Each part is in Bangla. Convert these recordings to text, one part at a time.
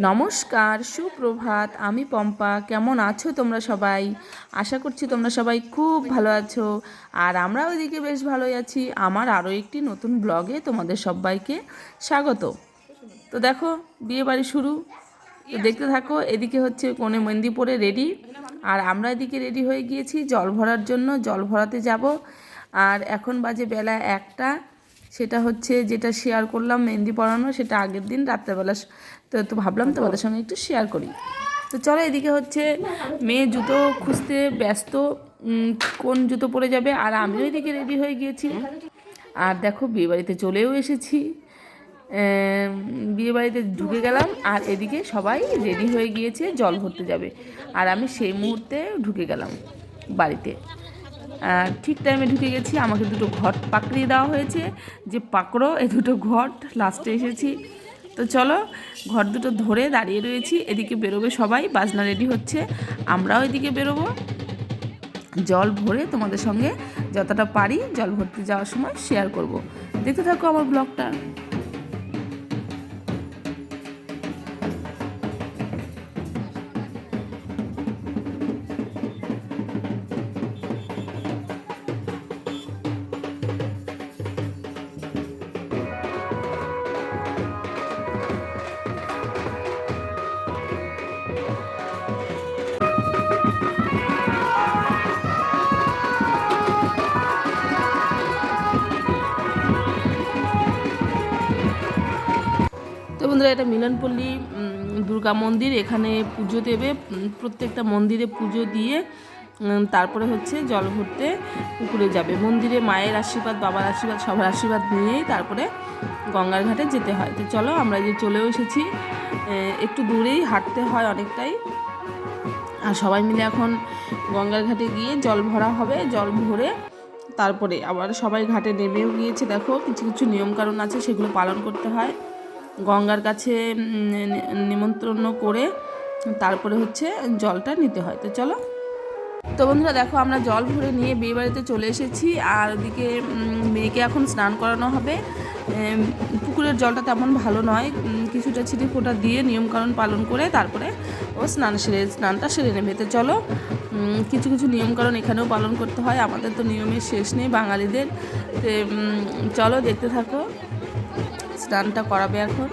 নমস্কার, সুপ্রভাত, আমি পম্পা, কেমন আছো তোমরা সবাই? আশা করছি তোমরা সবাই খুব ভালো আছো। আর আমরা ওইদিকে বেশ ভালোই আছি। আমার আরও একটি নতুন ব্লগে তোমাদের সবাইকে স্বাগত। তো দেখো, বিয়ে বাড়ি শুরু। দেখতে থাকো, এদিকে হচ্ছে কোণে মেহেন্দি পরে রেডি আর আমরা এদিকে রেডি হয়ে গিয়েছি জল ভরার জন্য। জল ভরাতে যাব। আর এখন বাজে বেলা একটা। সেটা হচ্ছে যেটা শেয়ার করলাম, মেহেন্দি পরানো, সেটা আগের দিন রাত্রেবেলা তো তো ভাবলাম তোমাদের সঙ্গে একটু শেয়ার করি। তো চলো এদিকে হচ্ছে মেয়ে জুতো খুঁজতে ব্যস্ত কোন জুতো পরে যাবে আর আমিও এদিকে রেডি হয়ে গিয়েছি। আর দেখো বিয়েবাড়িতে চলেও এসেছি। বিয়েবাড়িতে ঢুকে গেলাম আর এদিকে সবাই রেডি হয়ে গিয়েছে জল ভরতে যাবে। আর আমি সেই মুহূর্তে ঢুকে গেলাম বাড়িতে। ঠিক টাইমে ঢুকে গেছি আমাকে দুটো ঘট পাকড়িয়ে দেওয়া হয়েছে। যে পাকড়ো এই দুটো ঘট লাস্টে এসেছি। তো চলো, ঘর দুটো ধরে দাঁড়িয়ে রয়েছি, এদিকে বেরোবে সবাই, বাজনা রেডি হচ্ছে, আমরাও এদিকে বেরোবো। জল ভরে তোমাদের সঙ্গে যতটা পারি জল ভরতে যাওয়ার সময় শেয়ার করব। দেখতে থাকো আমার ব্লগটা বন্ধুরা, এটা মিলনপল্লী দুর্গা মন্দির। এখানে পুজো দেবে প্রত্যেকটা মন্দিরে পুজো দিয়ে তারপরে হচ্ছে জল ভরতে পুকুরে যাবে। মন্দিরে মায়ের আশীর্বাদ, বাবার আশীর্বাদ, সবার আশীর্বাদ নিয়েই তারপরে গঙ্গার ঘাটে যেতে হয়। তো চলো, আমরা যে চলেও এসেছি একটু দূরেই হাঁটতে হয় অনেকটাই। আর সবাই মিলে এখন গঙ্গার ঘাটে গিয়ে জল ভরা হবে, জল ভরে তারপরে আবার সবাই ঘাটে নেমেও গিয়েছে। দেখো, কিছু কিছু নিয়মকানুন আছে, সেগুলো পালন করতে হয়। গঙ্গার কাছে নিমন্ত্রণ করে তারপরে হচ্ছে জলটা নিতে হয়। তো চলো। তো বন্ধুরা দেখো, আমরা জল ভরে নিয়ে বিয়ে বাড়িতে চলে এসেছি। আর ওদিকে মেয়েকে এখন স্নান করানো হবে। পুকুরের জলটা তেমন ভালো নয়। কিছুটা ছিটে ফোঁটা দিয়ে নিয়মকানুন পালন করে তারপরে ও স্নান সেরে, স্নানটা সেরে নেবে। তো চলো কিছু কিছু নিয়মকানুন এখানেও পালন করতে হয়। আমাদের তো নিয়মের শেষ নেই বাঙালিদের। চলো দেখতে থাকো। স্নানটা করাবে এখন।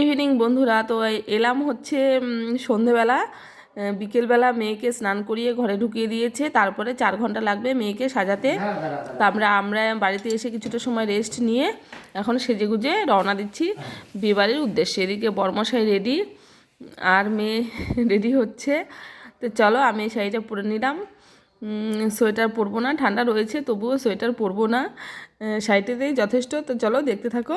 ইভিনিং বন্ধুরা। তো এলাম হচ্ছে সন্ধেবেলা। বিকেলবেলা মেয়েকে স্নান করিয়ে ঘরে ঢুকিয়ে দিয়েছে। তারপরে চার ঘণ্টা লাগবে মেয়েকে সাজাতে। তো আমরা আমরা বাড়িতে এসে কিছুটা সময় রেস্ট নিয়ে এখন সেজে গুজে রওনা দিচ্ছি বিয়েবাড়ির উদ্দেশ্যে। এদিকে বর্মশাই রেডি আর মেয়ে রেডি হচ্ছে। তো চলো, আমি এই শাড়িটা পরে নিলাম। সোয়েটার পরবো না, ঠান্ডা রয়েছে, তবুও সোয়েটার পরবো না। শাড়িটাতেই যথেষ্ট। তো চলো, দেখতে থাকো।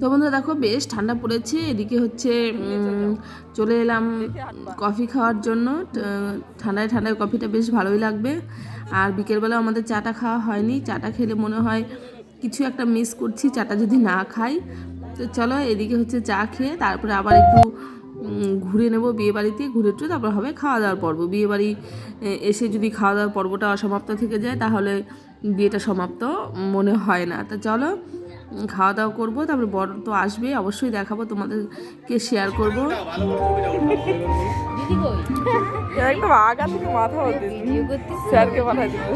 তো বন্ধুরা দেখো বেশ ঠান্ডা পড়েছে এদিকে হচ্ছে চলে এলাম কফি খাওয়ার জন্য। ঠান্ডায় ঠান্ডায় কফিটা বেশ ভালোই লাগবে। আর বিকেলবেলা আমাদের চাটা খাওয়া হয়নি। চাটা খেলে মনে হয় কিছু একটা মিস করছি চাটা যদি না খাই। তো চলো এদিকে হচ্ছে চা খেয়ে তারপরে আবার একটু ঘুরে নেব বিয়ে বাড়িতে ঘুরে টুরে তারপর হবে খাওয়া দাওয়ার পর্ব। বিয়ে বাড়ি এসে যদি খাওয়া দাওয়ার পর্বটা অসমাপ্ত থেকে যায় তাহলে বিয়েটা সমাপ্ত মনে হয় না। তা চলো খাওয়া দাওয়া করব তারপরে বড় তো আসবে অবশ্যই দেখাবো তোমাদেরকে শেয়ার করব। দিদি কই? একদম আগা থেকে মাথা হতে ভিডিও করতে স্যারকে পাঠাই দিবে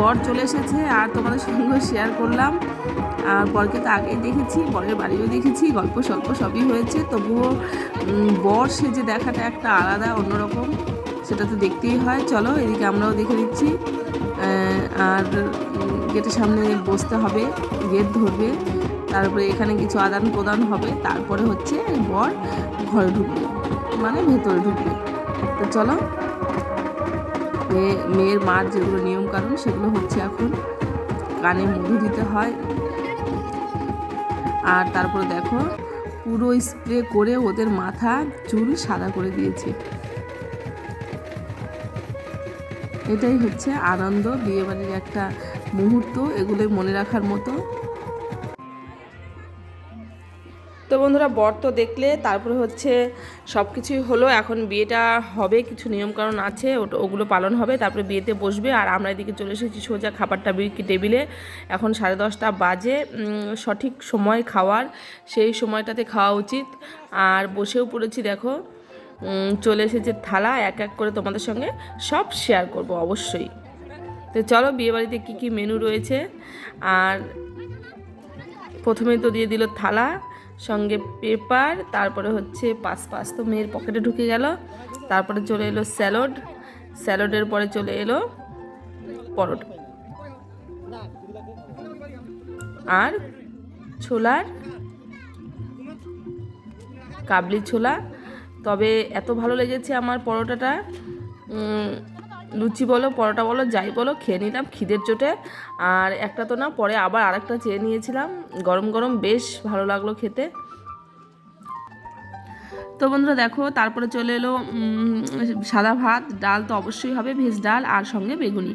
বর চলে এসেছে আর তোমাদের সঙ্গে শেয়ার করলাম। বরকে তো আগেই দেখেছি বরের বাড়িও দেখেছি গল্প সল্প সবই হয়েছে। তবুও বর সেজে দেখাটা একটা আলাদা অন্যরকম সেটা তো দেখতেই হয়। চলো এদিকে আমরাও দেখে আহ, আর গেটের সামনে বসতে হবে গেট ধরবে তারপরে এখানে কিছু আদান প্রদান হবে তারপরে হচ্ছে বর ঘরে ঢুকবে মানে ভেতরে ঢুকবে। তো চলো মেয়ে মেয়ের মার যেগুলো নিয়ম কানুন সেগুলো হচ্ছে এখন কানে মধু দিতে হয়। আর তারপরে দেখো, পুরো স্প্রে করে ওদের মাথা, চুল সাদা করে দিয়েছে। এটাই হচ্ছে আনন্দ, বিয়েবাড়ির একটা মুহূর্ত, এগুলোই মনে রাখার মতো। তো বন্ধুরা, বর তো দেখলে, তারপরে হচ্ছে সব কিছুই হলো, এখন বিয়েটা হবে, কিছু নিয়মকানুন আছে, ওটা ওগুলো পালন হবে, তারপরে বিয়েতে বসবে, আর আমরা এদিকে চলে এসেছি সোজা খাবারটা টেবিলে। এখন সাড়ে দশটা বাজে সঠিক সময় খাওয়ার, সেই সময়টাতে খাওয়া উচিত। আর বসেও পড়েছি দেখো চলে এসেছে থালা, এক এক করে তোমাদের সঙ্গে সব শেয়ার করব, অবশ্যই। তো চলো, বিয়েবাড়িতে কী কী মেনু রয়েছে? আর প্রথমেই তো দিয়ে দিল থালা সঙ্গে পেপার, তারপরে হচ্ছে পাঁচ পাঁচ তো মেয়ের পকেটে ঢুকে গেল, তারপরে চলে এলো স্যালাড। স্যালাডের পরে চলে এলো পরোটা। আর ছোলার, কাবলি ছোলা। তবে এত ভালো লেগেছে আমার পরোটাটা। লুচি বলো, পরোটা বলো, যাই বলো, খেয়ে নিলাম খিদের চোটে। আর একটা তো না, পরে আবার আরেকটা চেয়ে নিয়েছিলাম। গরম গরম বেশ ভালো লাগল খেতে। তো বন্ধুরা দেখো, তারপরে চলে এলো সাদা ভাত। ডাল তো অবশ্যই হবে, ভেজ ডাল আর সঙ্গে বেগুনি।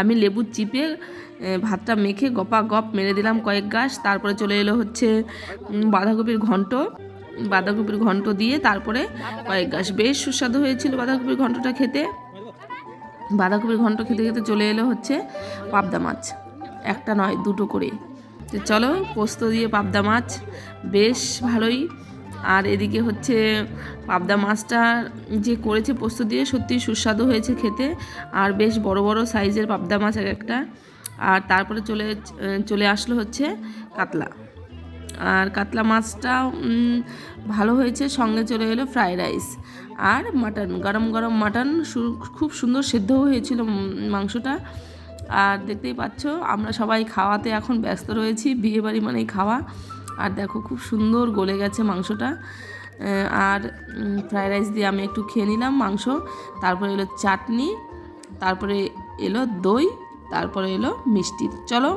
আমি লেবু চিপে ভাতটা মেখে গপা গপ মেরে দিলাম কয়েক গাছ। তারপরে চলে এলো হচ্ছে বাঁধাকপির ঘন্ট। বাঁধাকপির ঘন্ট দিয়ে তারপরে কয়েক গাছ। বেশ সুস্বাদু হয়েছিল বাঁধাকপির ঘন্টটা খেতে। বাঁধাকপির ঘন্ট খেতে খেতে চলে এলো হচ্ছে পাবদা মাছ। একটা নয়, দুটো করে। তো চলো, পোস্ত দিয়ে পাবদা মাছ। বেশ ভালোই। আর এদিকে হচ্ছে পাবদা মাছটা যে করেছে পোস্ত দিয়ে সত্যি সুস্বাদু হয়েছে খেতে। আর বেশ বড় বড় সাইজের পাবদা মাছ এক একটা। আর তারপরে চলে চলে আসলো হচ্ছে কাতলা। আর কাতলা মাছটা ভালো হয়েছে। সঙ্গে চলে এলো ফ্রাইড রাইস আর মাটন। গরম গরম মাটন খুব সুন্দর সেদ্ধও হয়েছিল মাংসটা। আর দেখতেই পাচ্ছ, আমরা সবাই খাওয়াতে এখন ব্যস্ত রয়েছি, বিয়েবাড়ি মানেই খাওয়া। আর দেখো খুব সুন্দর গলে গেছে মাংসটা। আর ফ্রাইড রাইস দিয়ে আমি একটু খেয়ে নিলাম মাংস। তারপরে এলো চাটনি, তারপরে এলো দই, তারপরে এলো মিষ্টি। চলো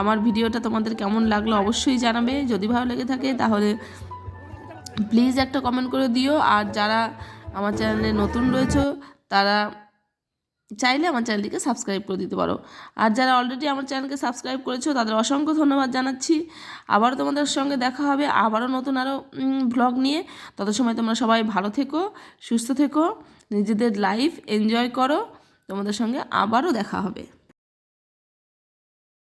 আমার ভিডিওটা তোমাদের কেমন লাগল অবশ্যই জানাবে। যদি ভালো লেগে থাকে তাহলে প্লিজ একটা কমেন্ট করে দিও। আর যারা আমার চ্যানেলে নতুন রয়েছে, তারা চাইলে আমার চ্যানেলটিকে সাবস্ক্রাইব করে দিতে পারো। আর যারা অলরেডি আমার চ্যানেলকে সাবস্ক্রাইব করেছ, তাদের অসংখ্য ধন্যবাদ জানাচ্ছি। আবারও তোমাদের সঙ্গে দেখা হবে আবারও নতুন আরও ভ্লগ নিয়ে। তত সময় তোমরা সবাই ভালো থেকো, সুস্থ থেকো, নিজেদের লাইফ এনজয় করো। তোমাদের সঙ্গে আবারও দেখা হবে।